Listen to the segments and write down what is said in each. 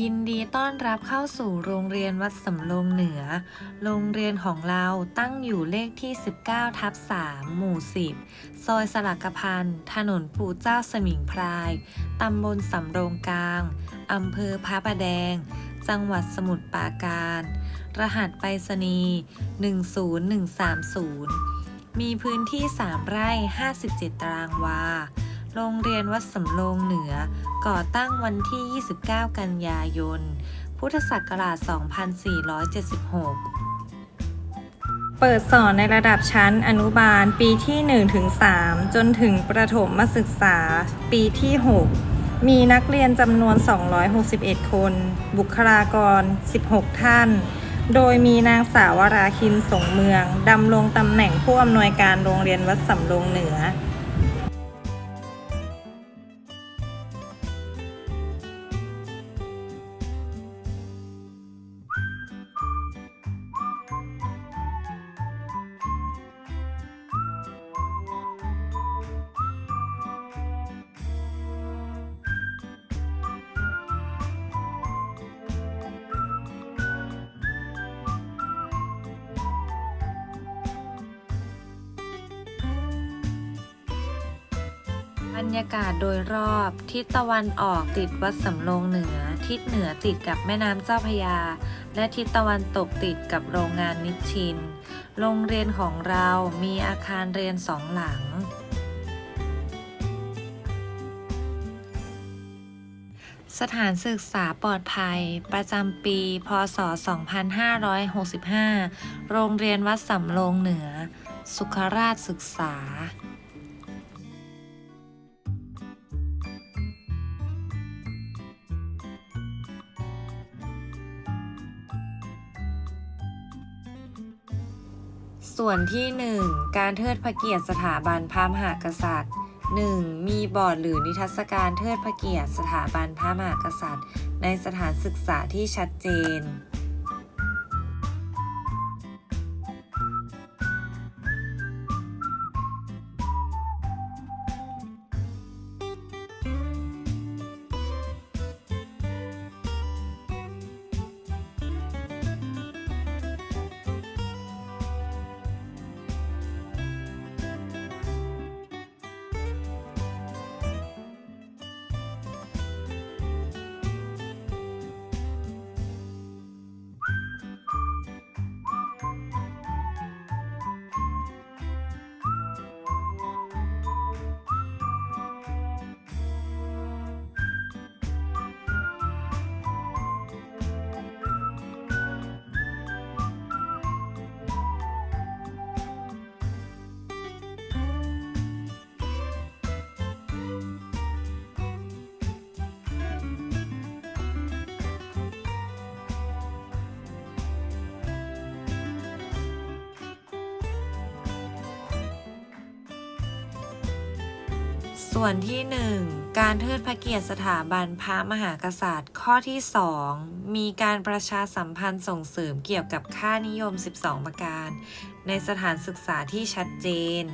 ยินดีต้อนรับเข้าสู่โรงเรียนวัดสำโรงเหนือ โรงเรียนของเราตั้งอยู่เลขที่ 19 ทับ 3 หมู่ 10 ซอยสลักพันธ์ถนนปู่เจ้าสมิงพราย ตำบลสำโรงกลาง อำเภอพระประแดง จังหวัดสมุทรปราการ รหัสไปรษณีย์10130 มีพื้นที่ 3 ไร่ 57 ตารางวา โรงเรียนวัดสำโรงเหนือ ก่อตั้งวันที่ 29 กันยายน พุทธศักราช 2476 เปิดสอนในระดับชั้นอนุบาลปีที่1ถึง3จนถึงประถมศึกษาปีที่ 6 มีนักเรียนจำนวน 261 คน บุคลากร 16 ท่าน โดยมีนางสาววราคินสงเมืองดำรงตำแหน่งผู้อำนวยการโรงเรียนวัดสำโรงเหนือ รรยากาศโดยรอบ ทิศตะวันออกติดวัดสำโรงเหนือ ทิศเหนือติดกับแม่น้ำเจ้าพยา และทิศตะวันตกติดกับโรงงานนิชชิน โรงเรียนของเรามีอาคารเรียนสองหลัง สถานศึกษาปลอดภัย ประจำปี พศ 2565 โรงเรียนวัดสำโรงเหนือ สุขราชศึกษา ส่วนที่ 1 การเทิดพระเกียรติสถาบันพระมหากษัตริย์ 1. มีบอร์ดหรือนิทรรศการเทิดพระเกียรติสถาบันพระมหากษัตริย์ ในสถานศึกษาที่ชัดเจน ส่วนที่ 1 การเทิดพระเกียรติสถาบันพระมหากษัตริย์ ข้อที่ 2 มีการประชาสัมพันธ์ส่งเสริมเกี่ยวกับค่านิยม 12 ประการ ในสถานศึกษาที่ชัดเจน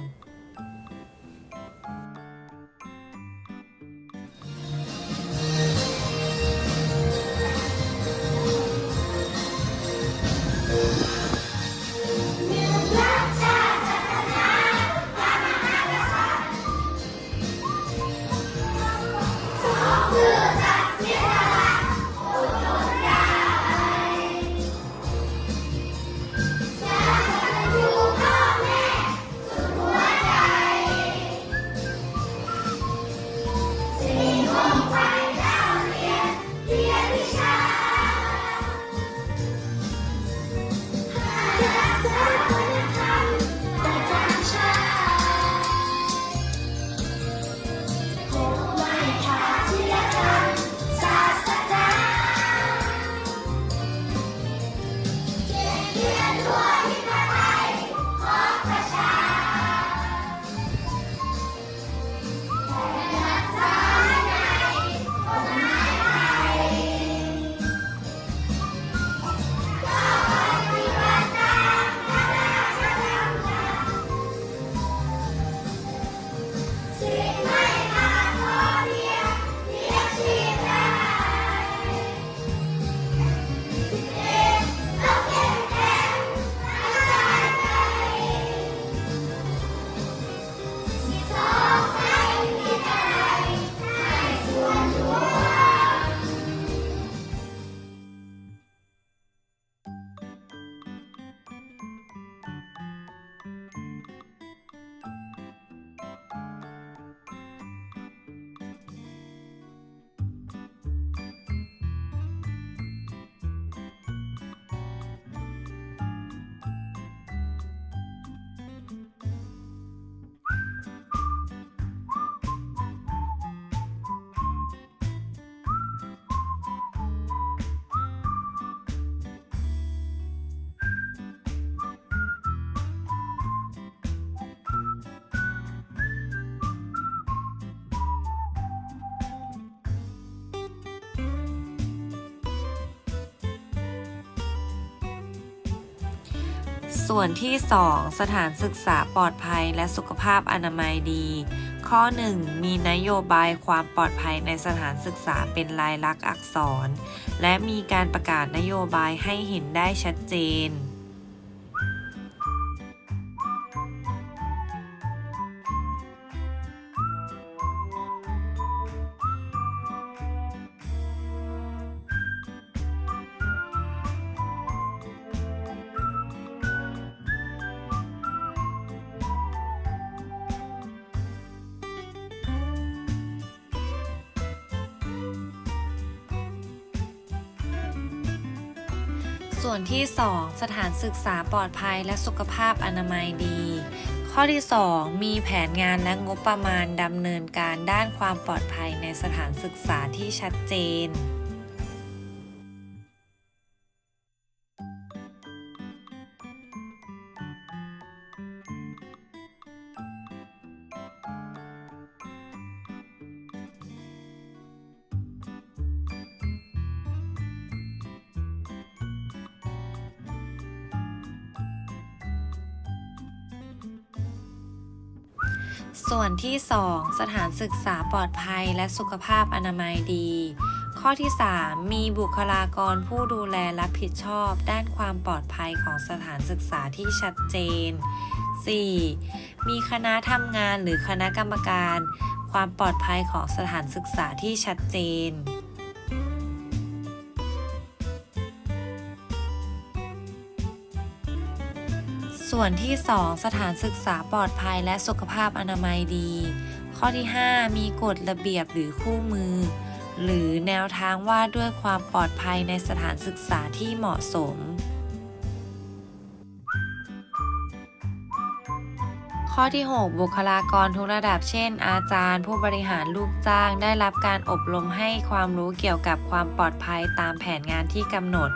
ส่วนที่ 2 สถานศึกษาปลอดภัยและสุขภาพอนามัยดี ข้อ 1 มีนโยบายความปลอดภัยในสถานศึกษาเป็นลายลักษณ์อักษร และมีการประกาศนโยบายให้เห็นได้ชัดเจน ส่วนที่ 2 สถานศึกษาปลอดภัยและสุขภาพอนามัยดี ข้อที่ 2 มีแผนงานและงบประมาณดำเนินการด้านความปลอดภัยในสถานศึกษาที่ชัดเจน ส่วนที่ 2 สถานศึกษาปลอดภัยและสุขภาพอนามัยดี ข้อที่ 3 มีบุคลากรผู้ดูแลรับผิดชอบด้านความปลอดภัยของสถานศึกษาที่ชัดเจน 4. มีคณะทำงานหรือคณะกรรมการ ความปลอดภัยของสถานศึกษาที่ชัดเจน ส่วนที่ 2 สถานศึกษาปลอดภัยและสุขภาพอนามัยดี ข้อที่ 5 มีกฎระเบียบหรือคู่มือ หรือแนวทางว่าด้วยความปลอดภัยในสถานศึกษาที่เหมาะสม ข้อที่ 6 บุคลากรทุกระดับเช่น อาจารย์ ผู้บริหารลูกจ้าง ได้รับการอบรมให้ความรู้เกี่ยวกับความปลอดภัยตามแผนงานที่กำหนด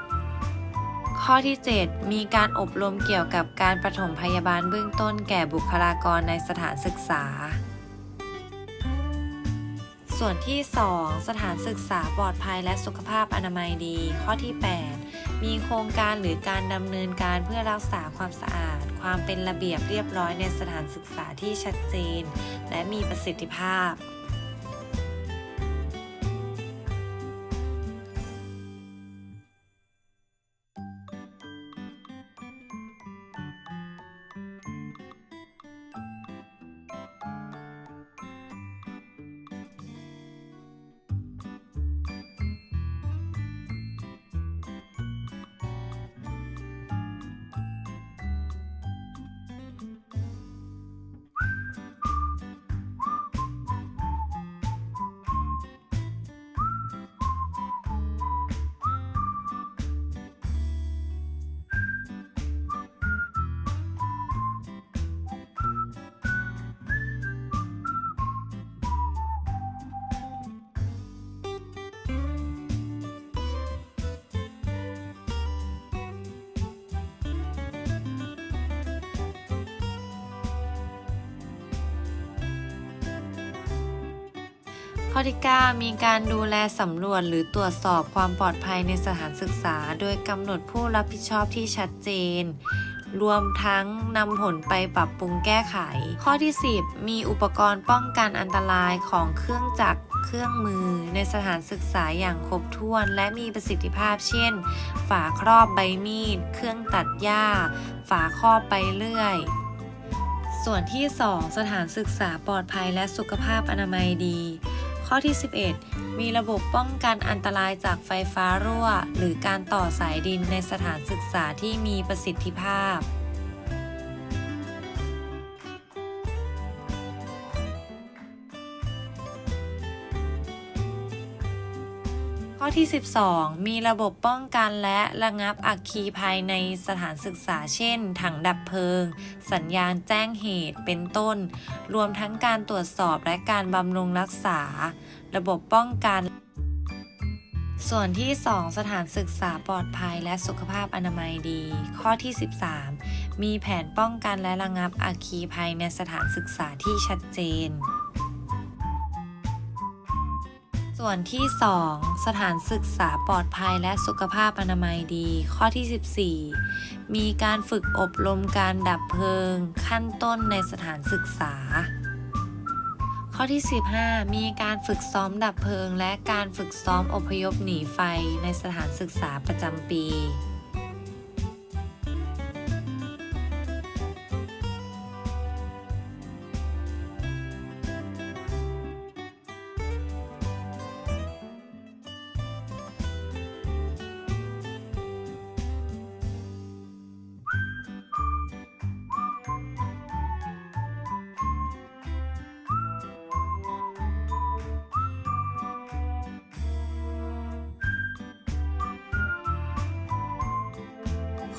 ข้อที่ 7 มีการอบรมเกี่ยวกับการปฐมพยาบาลเบื้องต้นแก่บุคลากรในสถานศึกษา ส่วนที่ 2 สถานศึกษาปลอดภัยและสุขภาพอนามัยดี ข้อที่ 8 มีโครงการหรือการดำเนินการเพื่อรักษาความสะอาด ความเป็นระเบียบเรียบร้อยในสถานศึกษาที่ชัดเจน และมีประสิทธิภาพ ข้อที่ 9 มีการดูแลสำรวจหรือตรวจสอบความปลอดภัยในสถานศึกษา โดยกำหนดผู้รับผิดชอบที่ชัดเจน รวมทั้งนำผลไปปรับปรุงแก้ไข ข้อที่ 10 มีอุปกรณ์ป้องกันอันตรายของเครื่องจักรเครื่องมือในสถานศึกษาอย่างครบถ้วน และมีประสิทธิภาพเช่น ฝาครอบใบมีด เครื่องตัดหญ้า ฝาครอบใบเลื่อย ส่วนที่ 2 สถานศึกษาปลอดภัยและสุขภาพอนามัยดี ข้อที่ 11 มีระบบป้องกันอันตรายจากไฟฟ้ารั่ว หรือการต่อสายดินในสถานศึกษาที่มีประสิทธิภาพ ข้อที่ 12 มีระบบป้องกันและระงับอัคคีภัยในสถานศึกษาเช่น ถังดับเพลิง สัญญาณแจ้งเหตุเป็นต้น รวมทั้งการตรวจสอบและการบำรุงรักษา ระบบป้องกัน ส่วนที่ 2 สถานศึกษาปลอดภัยและสุขภาพอนามัยดี ข้อที่ 13 มีแผนป้องกันและระงับอัคคีภัยในสถานศึกษาที่ชัดเจน ส่วนที่ 2 สถานศึกษาปลอดภัยและสุขภาพอนามัยดี ข้อที่ 14 มีการฝึกอบรมการดับเพลิง ขั้นต้นในสถานศึกษา ข้อที่ 15 มีการฝึกซ้อมดับเพลิง และการฝึกซ้อมอพยพหนีไฟในสถานศึกษาประจำปี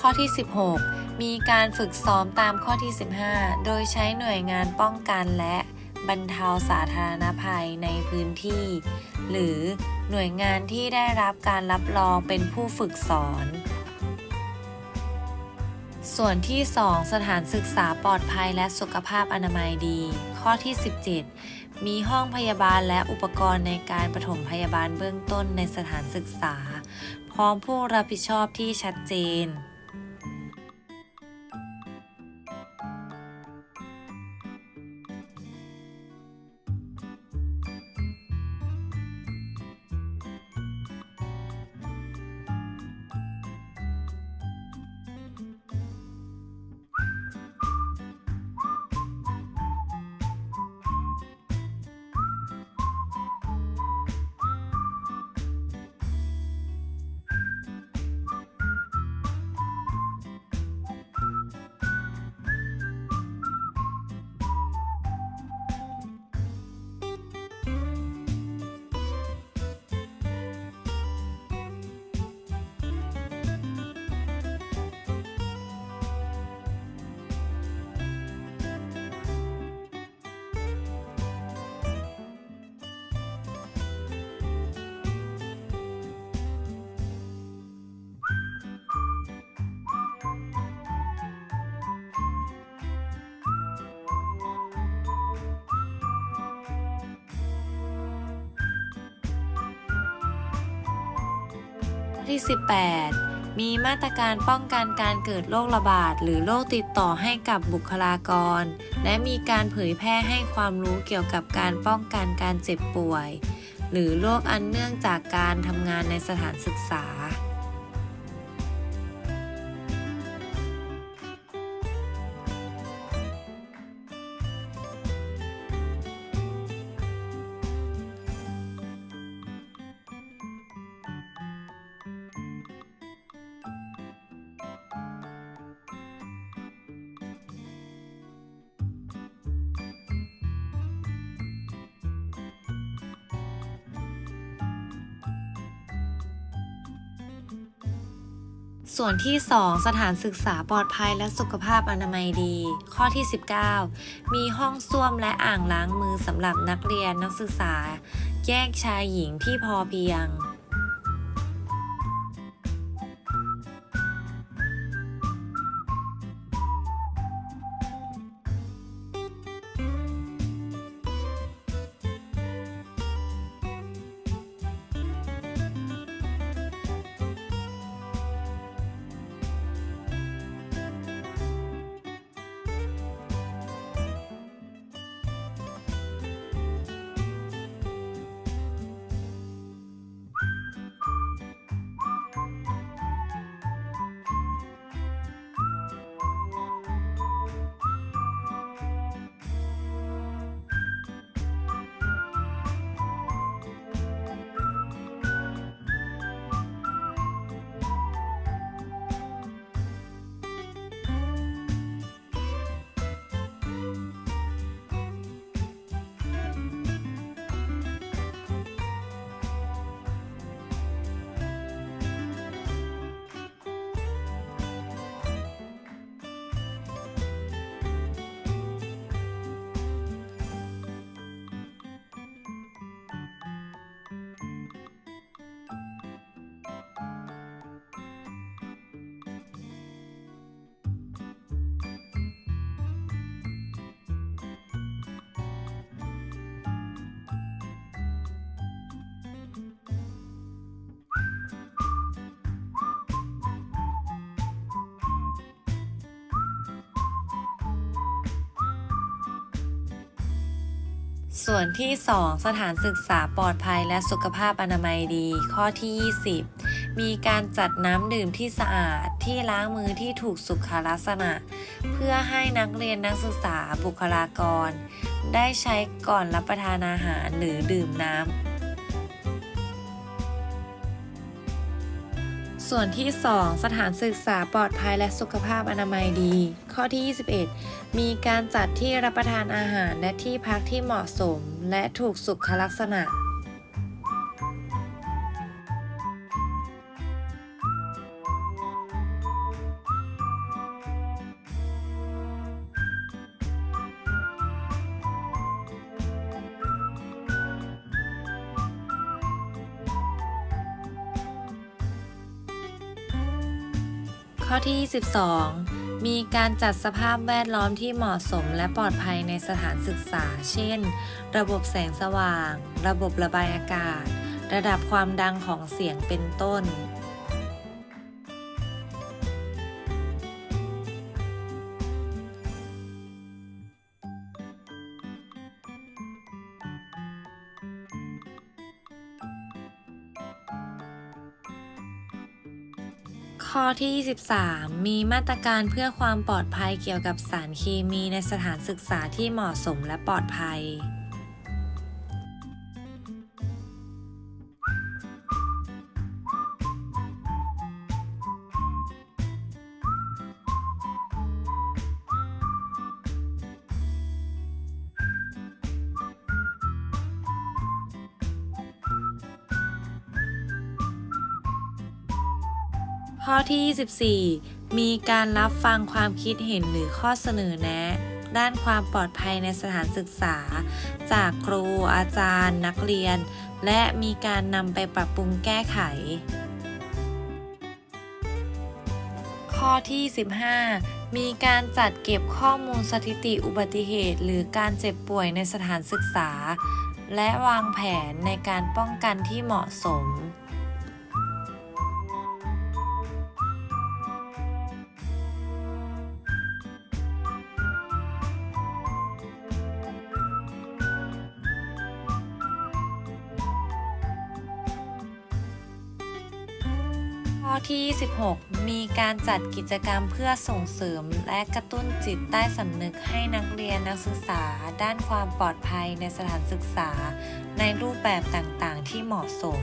ข้อที่ 16 มีการฝึกซ้อมตามข้อที่ 15 โดยใช้หน่วยงานป้องกันและบรรเทาสาธารณภัยในพื้นที่ หรือหน่วยงานที่ได้รับการรับรองเป็นผู้ฝึกสอน ส่วนที่ 2 สถานศึกษาปลอดภัยและสุขภาพอนามัยดี ข้อที่ 17 มีห้องพยาบาลและอุปกรณ์ในการปฐมพยาบาลเบื้องต้นในสถานศึกษา พร้อมผู้รับผิดชอบที่ชัดเจน ที่ 18 มีมาตรการป้องกันการเกิดโรคระบาด หรือโรคติดต่อให้กับบุคลากร และมีการเผยแพร่ให้ความรู้เกี่ยวกับการป้องกันการเจ็บป่วย หรือโรคอันเนื่องจากการทำงานในสถานศึกษา ส่วนที่ 2 สถานศึกษาปลอดภัยและสุขภาพอนามัยดี ข้อที่ 19 มีห้องส้วมและอ่างล้างมือสำหรับนักเรียนนักศึกษา แยกชายหญิงที่พอเพียง ส่วนที่ 2 สถานศึกษาปลอดภัยและสุขภาพอนามัยดี ข้อที่ 20 มีการจัดน้ำดื่มที่สะอาดที่ล้างมือที่ถูกสุขลักษณะ เพื่อให้นักเรียนนักศึกษาบุคลากร ได้ใช้ก่อนรับประทานอาหารหรือดื่มน้ำ ส่วนที่ 2 สถานศึกษาปลอดภัยและสุขภาพอนามัยดี ข้อที่ 21 มีการจัดที่รับประทานอาหารและที่พักที่เหมาะสม และถูกสุขลักษณะ ข้อที่ 22 มีการจัดสภาพแวดล้อมที่เหมาะสมและปลอดภัยในสถานศึกษา เช่น ระบบแสงสว่าง ระบบระบายอากาศ ระดับความดังของเสียงเป็นต้น ที่ 23 มีมาตรการเพื่อความปลอดภัยเกี่ยวกับสารเคมีในสถานศึกษาที่เหมาะสมและปลอดภัย ที่ 24 มีการรับฟังความคิดเห็นหรือข้อเสนอแนะ ด้านความปลอดภัยในสถานศึกษา จากครูอาจารย์ นักเรียน และมีการนำไปปรับปรุงแก้ไข ข้อที่ 15มีการจัดเก็บข้อมูลสถิติอุบัติเหตุ หรือการเจ็บป่วยในสถานศึกษา และวางแผนในการป้องกันที่เหมาะสม 16 มีการจัดกิจกรรมเพื่อส่งเสริมและกระตุ้นจิตใต้สำนึกให้นักเรียนนักศึกษา ด้านความปลอดภัยในสถานศึกษา ในรูปแบบต่างๆ ที่เหมาะสม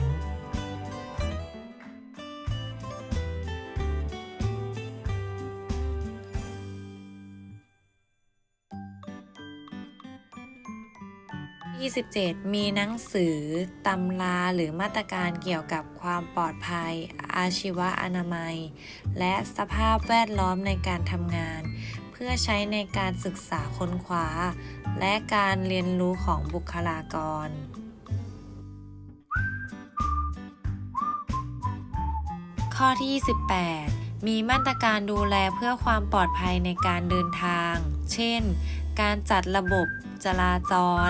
27 มีหนังสือตำราหรือมาตรการเกี่ยวกับความปลอดภัย อาชีวะอนามัย และสภาพแวดล้อมในการทำงาน เพื่อใช้ในการศึกษาค้นคว้า และการเรียนรู้ของบุคลากรข้อที่ 18 มีมาตรการดูแลเพื่อความปลอดภัยในการเดินทาง เช่น การจัดระบบจราจร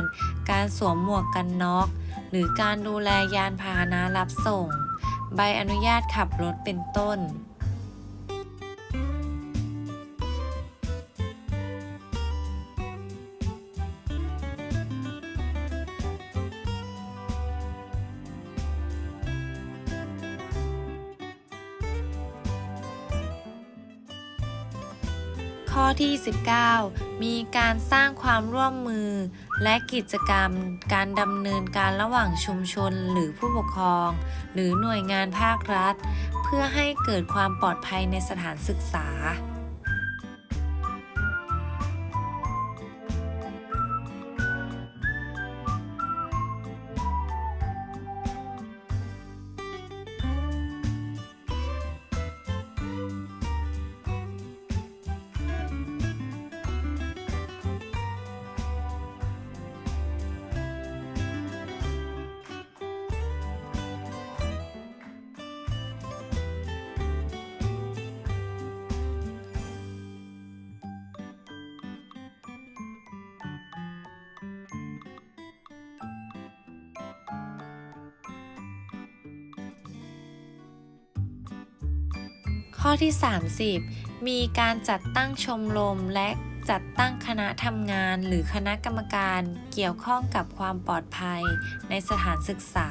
การสวมหมวกกันน็อก หรือการดูแลยานพาหนะรับส่ง ใบอนุญาตขับรถเป็นต้นข้อที่ 19 มีการสร้างความร่วมมือ และกิจกรรม การดำเนินการระหว่างชุมชนหรือผู้ปกครอง หรือหน่วยงานภาครัฐ เพื่อให้เกิดความปลอดภัยในสถานศึกษา ข้อที่ 30 มีการจัดตั้งชมรมและจัดตั้งคณะทำงานหรือคณะกรรมการเกี่ยวข้องกับความปลอดภัยในสถานศึกษา